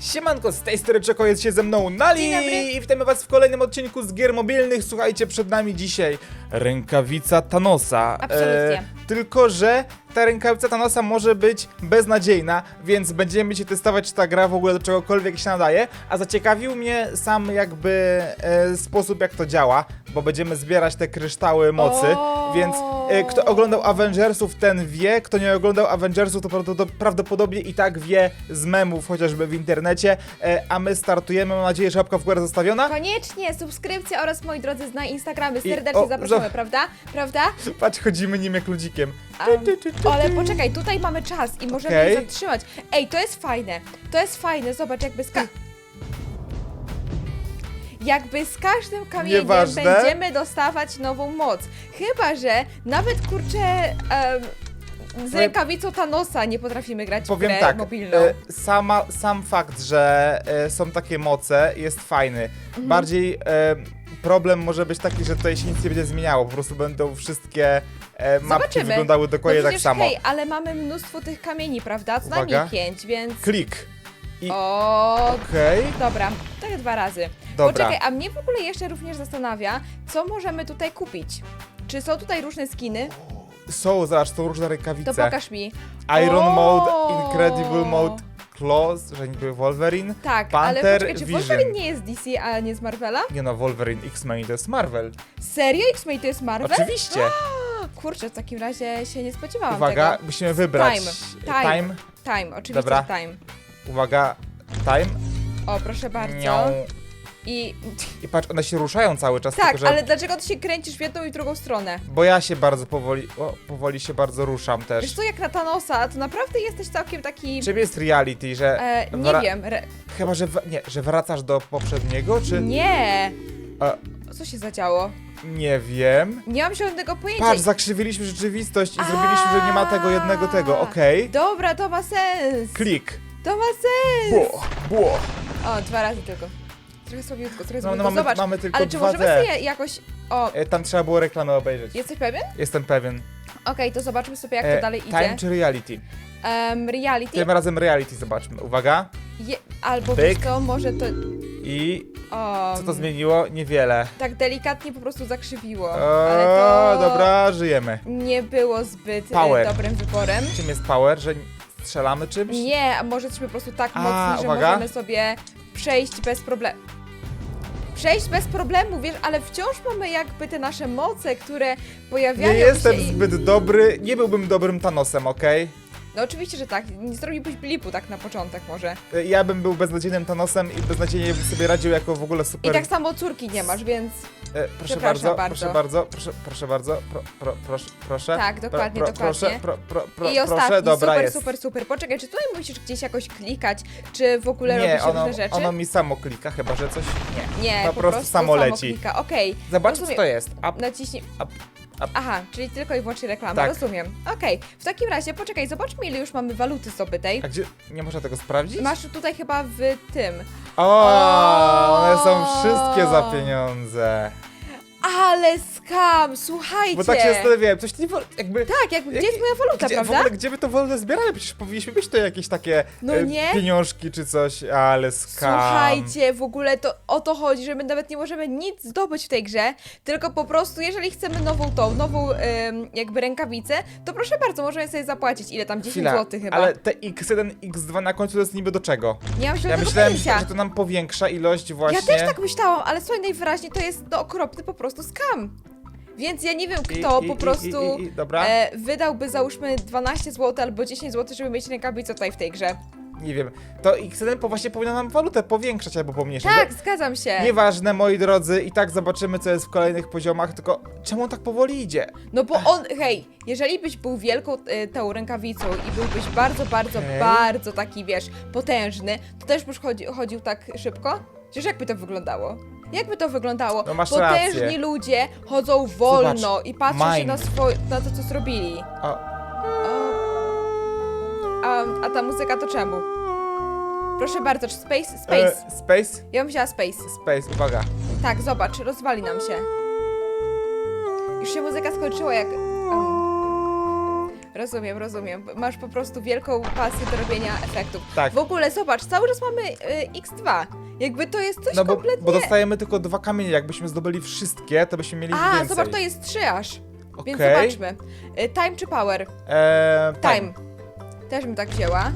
Siemanko, z tej strony Czeko jest się ze mną Nali i witamy was w kolejnym odcinku z gier mobilnych. Słuchajcie, przed nami dzisiaj rękawica Thanosa. Absolutnie. Tylko, że ta rękawica Thanosa może być beznadziejna, więc będziemy się testować, czy ta gra w ogóle do czegokolwiek się nadaje. A zaciekawił mnie sam jakby e, sposób, jak to działa, bo będziemy zbierać te kryształy mocy, więc e, kto oglądał Avengersów, ten wie, kto nie oglądał Avengersów, to prawdopod- prawdopodobnie i tak wie z memów, chociażby w internecie, e, a my startujemy, mam nadzieję, że łapka w górę zostawiona. Koniecznie subskrypcja oraz moi drodzy na Instagramy. Serdecznie o, zapraszamy, za- prawda? Prawda? Patrz, chodzimy nim jak ale poczekaj, tutaj mamy czas i możemy Okej. je zatrzymać. Ej, to jest fajne. To jest fajne. Zobacz, jakby Jakby z każdym kamieniem Nieważne. będziemy dostawać nową moc. Chyba, że nawet kurczę em, z rękawicą Thanosa nie potrafimy grać Powiem w grę tak, mobilną. e, sama, sam fakt, że e, są takie moce jest fajny. Mhm. Bardziej e, problem może być taki, że tutaj się nic nie będzie zmieniało, po prostu będą wszystkie e, mapki Zobaczymy. wyglądały dokładnie no tak samo. hej, ale mamy mnóstwo tych kamieni, prawda? Co Uwaga. najmniej pięć, więc... Klik. I O, okej, dobra, tak dwa razy. dobra. Poczekaj, a mnie w ogóle jeszcze również zastanawia, co możemy tutaj kupić. Czy są tutaj różne skiny? Są, zobacz, są różne To rękawice. pokaż mi. Iron O! Mode, Incredible Mode, Claws, że niby Wolverine. Tak, Panther, ale poczekaj, czy Vision. Wolverine nie jest DC, a nie z Marvela? Nie no, Wolverine X-Men to jest Marvel. Serio? X-Men to jest Marvel? Oczywiście. Kurczę, w takim razie się nie spodziewałam Uwaga, tego. musimy wybrać. Time. Time. Time. Time, oczywiście Dobra. time. Uwaga, time. O, proszę bardzo. Nią. I I patrz, one się ruszają cały czas, tak, tylko że... ale dlaczego ty się kręcisz w jedną i drugą stronę? Bo ja się bardzo powoli, o, powoli się bardzo ruszam też. Wiesz co, jak na Thanosa, to naprawdę jesteś całkiem taki... Czym jest reality, że... E, nie wra- wiem, re... Chyba, że, w... nie, że wracasz do poprzedniego, czy... Nie! A, Co się zadziało? nie wiem. Nie mam żadnego pojęcia. Patrz, zakrzywiliśmy rzeczywistość i zrobiliśmy, że nie ma tego jednego tego, okej. Dobra, to ma sens. Klik. To ma sens. Było, było. O, dwa razy tylko. Trochę słabiutko, trochę No, słabiutko. no mamy, Zobacz. mamy tylko Ale czy 2D. możemy sobie jakoś... O, E, tam trzeba było reklamę obejrzeć. jesteś pewien? Jestem pewien. Okej, to zobaczmy sobie, jak E, to dalej time idzie. czy reality? Reality? Tym razem reality zobaczmy. Uwaga. Je, albo Pyk. wiesz co, może to... I co to zmieniło? Niewiele. Tak delikatnie po prostu zakrzywiło. Ale to... dobra, żyjemy. Nie było zbyt e, Power. dobrym wyborem. Czym jest power, że strzelamy czymś? Nie, a może jesteśmy po prostu tak A, mocni, że uwaga. możemy sobie przejść bez problemu. Przejść bez problemu, wiesz, ale wciąż mamy jakby te nasze moce, które pojawiają Nie jestem się i... zbyt dobry, nie byłbym dobrym Thanosem, okej? No oczywiście, że tak. Nie zrobiłbyś blipu tak na początek może. Y, Ja bym był beznadziejnym Thanosem i beznadziejnie bym sobie radził jako w ogóle I super... tak samo córki nie masz, więc e, proszę bardzo, bardzo. proszę bardzo, proszę, proszę bardzo, pro, pro, proszę, proszę. Tak, dokładnie, pro, dokładnie. Proszę, pro, pro, pro, i ostatni, proszę, dobra super, jest. super, super. Poczekaj, czy tutaj musisz gdzieś jakoś klikać, czy w ogóle Nie, robisz ono, różne rzeczy? ono mi samo klika, chyba że coś... Nie. Nie, po po, prostu samo leci. Okej, Zobacz, co to jest. A, naciśnij... a, a, Aha, czyli tylko i wyłącznie reklama, Tak. rozumiem. Okej, w takim razie poczekaj, zobaczmy ile już mamy waluty zdobytej. a gdzie... Nie można tego sprawdzić? Masz tutaj chyba w tym. O, O! one są wszystkie za pieniądze. Ale skam, słuchajcie! Bo tak się zastanawiałem, coś nie jakby... Tak, jakby, gdzie jest moja waluta, Gdzie, w prawda? ogóle, gdzie by to wolne zbierali? Przecież powinniśmy mieć to jakieś takie No e, nie? pieniążki czy coś, ale skam. Słuchajcie, w ogóle to o to chodzi, że my nawet nie możemy nic zdobyć w tej grze, tylko po prostu, jeżeli chcemy nową tą, nową jakby rękawicę, to proszę bardzo, możemy sobie zapłacić, ile tam, 10 Chwila, zł chyba. ale te X1, X2 na końcu to jest niby do czego? Nie mam Ja myślałem, że, że to nam powiększa ilość właśnie... Ja też tak myślałam, ale słuchaj, najwyraźniej to jest no, okropny po prostu skam. Więc ja nie wiem, kto i- po i- prostu I, i, i, dobra, e, wydałby załóżmy 12 zł albo 10 zł, żeby mieć rękawicę tutaj w tej grze. nie wiem. To X1 po właśnie powinno nam walutę powiększać albo pomniejszać. Tak, zgadzam się. Nieważne, moi drodzy, i tak zobaczymy, co jest w kolejnych poziomach, tylko czemu on tak powoli idzie? No bo on, hej, jeżeli byś był wielką y, tą rękawicą i byłbyś bardzo, bardzo, Okej. bardzo taki, wiesz, potężny, to też byś chodzi, chodził tak szybko? Przecież jakby to wyglądało? Jakby to wyglądało? No masz Potężni rację. ludzie chodzą wolno Zobacz, i patrzą się na, swo- na to, co zrobili. O, A, a ta muzyka to czemu? Proszę bardzo, czy Space? Space. E, space? Ja bym wzięła Space. Space, uwaga. Tak, zobacz, rozwali nam się. Już się muzyka skończyła, jak... Um, Rozumiem, rozumiem. Masz po prostu wielką pasję do robienia efektów. Tak. W ogóle zobacz, cały czas mamy y, X2. Jakby to jest coś No bo, kompletnie... bo dostajemy tylko dwa kamienie, jakbyśmy zdobyli wszystkie, to byśmy mieli A, więcej. zobacz, to jest trzy aż. Więc Okej. zobaczmy. Y, time czy power? Eee, Time. Też bym tak wzięła.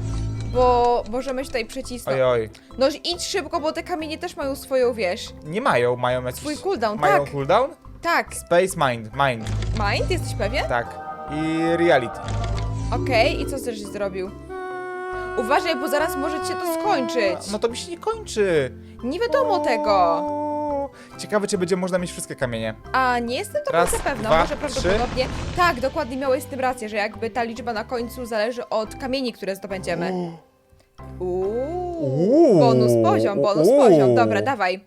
Bo możemy się tutaj przycisnąć. Oj, oj. No idź szybko, bo te kamienie też mają swoją, wiesz, Nie mają, mają jakiś... swój cooldown. Mają tak, cooldown? tak. Space Mind, Mind, Mind, jesteś pewien? tak. I Reality. Okej, i co też zrobił? Uważaj, bo zaraz może cię to skończyć. No to mi się nie kończy. Nie wiadomo tego. O, Ciekawe, czy będzie można mieć wszystkie kamienie. A nie jestem do Raz, końca pewna, dwa, może prawdopodobnie. Tak, dokładnie miałeś z tym rację, że jakby ta liczba na końcu zależy od kamieni, które zdobędziemy. Uuu. Uuu. Bonus poziom, bonus Uuu. poziom. Dobra, dawaj.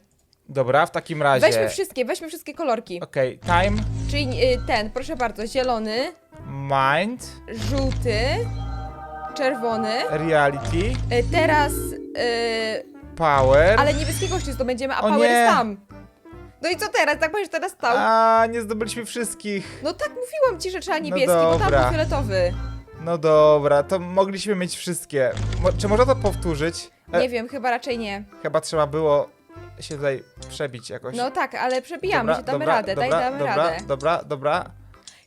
Dobra, w takim razie. Weźmy wszystkie, weźmy wszystkie kolorki. Okej, time, Czyli y, ten, proszę bardzo, zielony, mind, żółty, czerwony. reality, Y, teraz, y, power. ale niebieskiego jeszcze zdobędziemy, a O power nie. jest tam. No i co teraz? Tak będziesz teraz stał? A, nie zdobyliśmy wszystkich. No tak mówiłam ci, że trzeba niebieski, bo tam dobra. był fioletowy. No dobra, to mogliśmy mieć wszystkie. Mo czy można to powtórzyć? E, Nie wiem, chyba raczej nie. Chyba trzeba było się tutaj przebić jakoś. No tak, ale przebijamy się, damy radę, daj, damy dobra, radę. Dobra, dobra,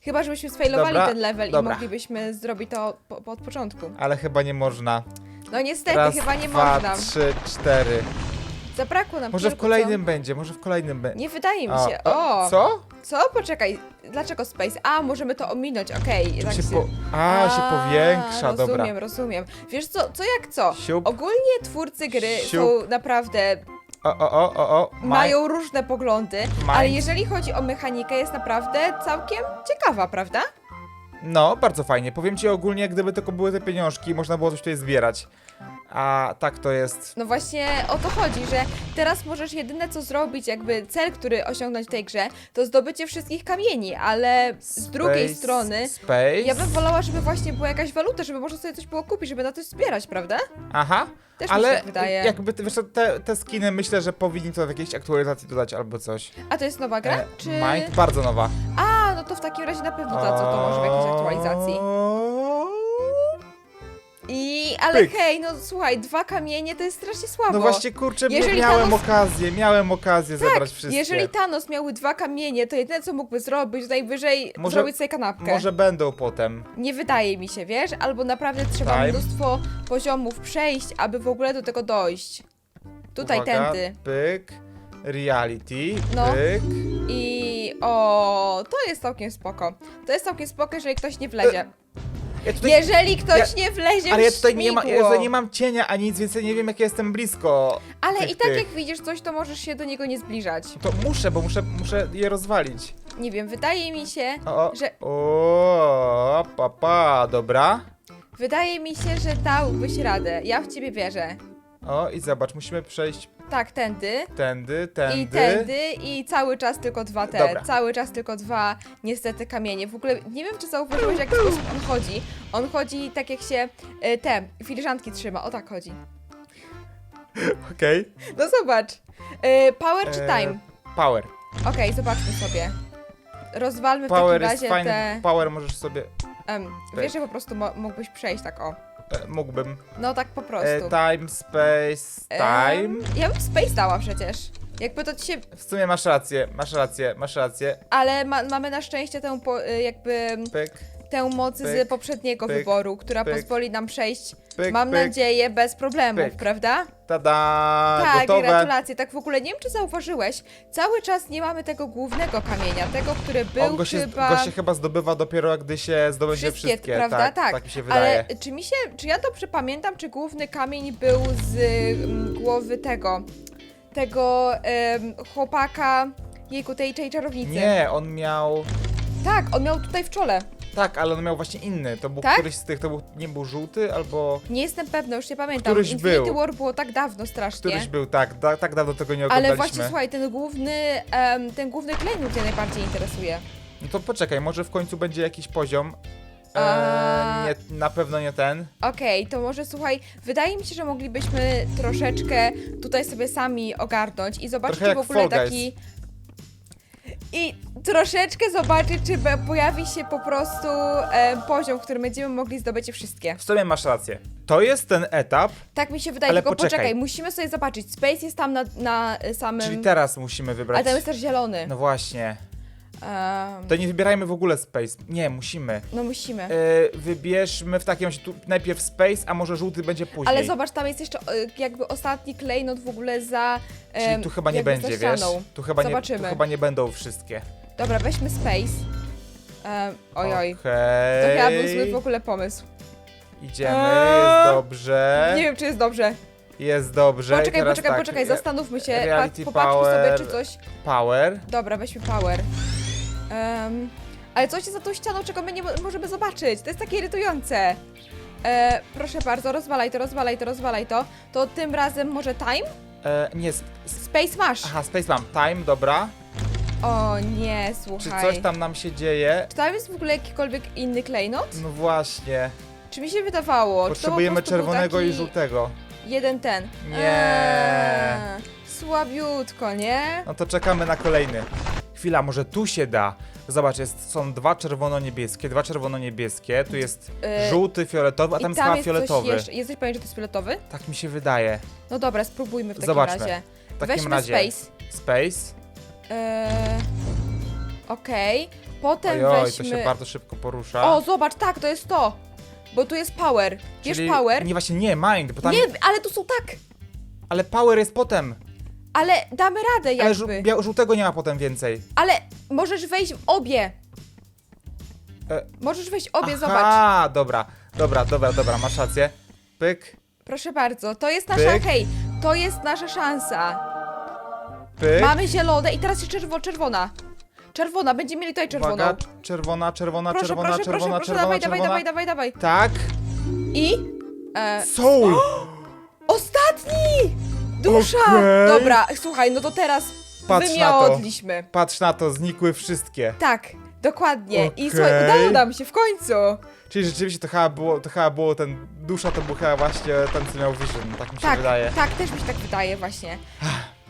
Chyba, żebyśmy sfailowali Dobra, ten level dobra. i moglibyśmy zrobić to po, po, od początku. ale chyba nie można. No niestety, Raz, chyba nie dwa, można. trzy, cztery. Zabrakło nam Może w tylko kolejnym będzie, może w kolejnym będzie. Co? Nie wydaje mi się. O! Co? Co? Poczekaj, dlaczego space? A, możemy to ominąć, okej. Tak się po... A, się powiększa, rozumiem, dobra. rozumiem. Wiesz co, co jak co? Siup. Ogólnie twórcy gry Siup. są naprawdę, O, o, o, o, o. Maj- mają różne poglądy, ale jeżeli chodzi o mechanikę, jest naprawdę całkiem ciekawa, prawda? No, bardzo fajnie. Powiem ci ogólnie, gdyby tylko były te pieniążki, można było coś tutaj zbierać. A tak to jest. No właśnie o to chodzi, że teraz możesz jedyne co zrobić, jakby cel, który osiągnąć w tej grze, to zdobycie wszystkich kamieni, ale z drugiej strony Space. ja bym wolała, żeby właśnie była jakaś waluta, żeby można sobie coś było kupić, żeby na coś zbierać, prawda? Aha. Też mi Ale się tak wydaje. jakby wiesz, co, te, te skiny myślę, że powinni to w jakiejś aktualizacji dodać albo coś. A to jest nowa gra? E, Czy... Mind bardzo nowa. A, to w takim razie na pewno dadzą to może w jakiejś aktualizacji. I, ale Pyk. hej, no słuchaj, dwa kamienie to jest strasznie słabo. No właśnie, kurczę, Jeżeli miałem Thanos- okazję, miałem okazję zebrać wszystkie. Tak, Jeżeli Thanos miałby dwa kamienie, to jedyne co mógłby zrobić, to najwyżej Może- zrobić sobie kanapkę. Może będą potem. Nie wydaje mi się, wiesz? Albo naprawdę trzeba Time. mnóstwo poziomów przejść, aby w ogóle do tego dojść. Tutaj Uwaga, tędy. Pyk. Reality. No. Pyk. I o, to jest całkiem spoko. To jest całkiem spoko, jeżeli ktoś nie wlezie. Ja tutaj, Jeżeli ktoś nie wlezie ale ja w tutaj nie, ma, ja śmigło. tutaj nie mam cienia ani nic, więc ja nie wiem jak ja jestem blisko. Ale tych, i tak tych. jak widzisz coś, to możesz się do niego nie zbliżać. To muszę, bo muszę, muszę je rozwalić. Nie wiem, wydaje mi się, O, o, że o, papa, dobra. wydaje mi się, że dałbyś radę. Ja w ciebie wierzę. O, i zobacz, musimy przejść Tak, tędy. tędy, tędy. I tędy i cały czas tylko dwa te, Dobra. cały czas tylko dwa niestety kamienie. W ogóle nie wiem, czy zauważyłeś, w jaki sposób on chodzi. On chodzi tak jak się e, te filiżanki trzyma, o tak chodzi. Okej. No zobacz. E, power czy E, time? Power. Okej, zobaczmy sobie. Rozwalmy w Power takim jest razie fajny. te... Power możesz sobie. em, wiesz, że po prostu mo mógłbyś przejść tak o. E, mógłbym. No tak po prostu. E, time, space, time. Em, ja bym space dała przecież. Jakby to ci się... W sumie masz rację, masz rację, masz rację. Ale ma mamy na szczęście tę po, jakby... Pyk, tę moc z Pyk, poprzedniego pyk, wyboru, która pyk, pozwoli nam przejść, pyk, mam pyk. nadzieję, bez problemów, pyk. prawda? Tada! tak, gotowe. gratulacje. Tak w ogóle nie wiem, czy zauważyłeś, cały czas nie mamy tego głównego kamienia, tego, który był On go się, chyba... go się chyba zdobywa dopiero, gdy się zdobędzie Wszystkie, wszystkie. prawda? Tak, Tak. tak mi się wydaje. Ale czy mi się, czy ja dobrze pamiętam, czy główny kamień był z mm, głowy tego, tego em, chłopaka, jejku, tej, tej czarownicy? Nie, on miał... Tak, on miał tutaj w czole. Tak, ale on miał właśnie inny. To był Tak? któryś z tych, to był, nie był żółty, albo... Nie jestem pewna, już nie pamiętam. Któryś Infinity był. War było tak dawno strasznie. Któryś był, tak, da, tak dawno tego nie Ale oglądaliśmy. właśnie, słuchaj, ten główny, em, ten główny klejnot mnie najbardziej interesuje. No to poczekaj, może w końcu będzie jakiś poziom. A- Eee, nie, na pewno nie ten. Okej, to może słuchaj, wydaje mi się, że moglibyśmy troszeczkę tutaj sobie sami ogarnąć i zobaczyć Trochę w ogóle Fall Guys. taki... I troszeczkę zobaczyć, czy be- pojawi się po prostu e, poziom, w którym będziemy mogli zdobyć je wszystkie. W sumie masz rację. To jest ten etap, Tak mi się wydaje, Ale tylko poczekaj. poczekaj, musimy sobie zobaczyć. Space jest tam na, na e, samym... czyli teraz musimy A wybrać. tam jest też zielony. No właśnie. Em, To nie wybierajmy w ogóle Space. Nie, musimy. no musimy. E, wybierzmy w takim razie tu najpierw Space, a może żółty będzie później. Ale zobacz, tam jest jeszcze e, jakby ostatni klejnot w ogóle za Czyli tu chyba nie jakby będzie, wiesz? ścianą. Tu chyba, nie, tu Zobaczymy. chyba nie będą wszystkie. Dobra, weźmy Space. Um, ojoj. To Okej. chyba był zły w ogóle pomysł. Idziemy, Eee, jest dobrze. Nie wiem, czy jest dobrze. Jest dobrze. Poczekaj, poczekaj, tak, poczekaj, e, zastanówmy się. reality popatrzmy sobie, power. czy coś... Power. Dobra, weźmy power. Ale coś jest za tą ścianą, czego my nie mo- możemy zobaczyć. To jest takie irytujące. E, proszę bardzo, rozwalaj to, rozwalaj to, rozwalaj to. To tym razem może time? E, nie, Space masz. aha, Space mam. Time, dobra. O nie, Czy słuchaj. coś tam nam się dzieje? Czy tam jest w ogóle jakikolwiek inny klejnot? No właśnie. Czy mi się wydawało? Czy to po Potrzebujemy prostu był czerwonego taki i żółtego. Jeden ten. Nie. Eee, słabiutko, nie? No to czekamy na kolejny. Chwila, może tu się da. Zobacz, jest, są dwa czerwono-niebieskie, dwa czerwono-niebieskie, tu jest E, żółty, fioletowy, a I tam jest tam chyba jest fioletowy. coś jeszcze. Jesteś pewien, że to jest fioletowy? Tak mi się wydaje. No dobra, spróbujmy w takim Zobaczmy. razie. W takim Weźmy razie. space. Space. Eee, Okej. Potem Ojoj, weźmy... to się bardzo szybko porusza. O, zobacz, tak, to jest to. Bo tu jest power. Wiesz Czyli- power? Nie, właśnie nie, mind, bo tam... Nie, ale tu są tak. Ale power jest potem. Ale damy radę Ale żół- jakby. bia- żółtego nie ma potem więcej. Ale możesz wejść w obie. E, Możesz wejść w obie, Aha, zobacz. dobra, dobra, dobra, dobra, masz rację. Pyk, Proszę bardzo, to jest nasza, Pyk. hej, to jest nasza szansa. Pyk. Mamy zielone i teraz jest czerwo, czerwona. Czerwona, będziemy mieli tutaj czerwoną. Uwaga, cz- czerwona, czerwona, proszę, czerwona, proszę, czerwona, proszę, proszę, czerwona, dawaj, czerwona. dawaj, dawaj, dawaj, dawaj. Tak, I? E, soul! ostatni! Dusza! Okej. Dobra, słuchaj, no to teraz Patrz na to. wymiodliśmy. Patrz na to, znikły wszystkie. Tak, dokładnie. I Okej. słuchaj, udało nam się w końcu. Czyli rzeczywiście to chyba było, to chyba było ten, dusza to był chyba właśnie ten, co miał vision, tak mi się Tak, wydaje. tak, też mi się tak wydaje właśnie.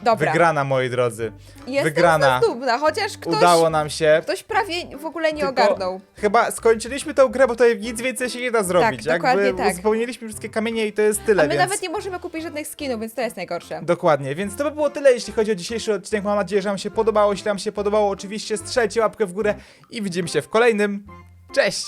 Dobra, Wygrana, moi drodzy. jestem wygrana. dumna, chociaż ktoś, Udało nam się. ktoś prawie w ogóle nie Tylko ogarnął. Chyba skończyliśmy tę grę, bo tutaj nic więcej się nie da zrobić. dokładnie Jakby tak. uzupełniliśmy wszystkie kamienie i to jest tyle, A my więc... nawet nie możemy kupić żadnych skinów, więc to jest najgorsze. Dokładnie, więc to by było tyle, jeśli chodzi o dzisiejszy odcinek. Mam nadzieję, że Wam się podobało. Jeśli Wam się podobało, oczywiście strzelcie łapkę w górę i widzimy się w kolejnym. Cześć!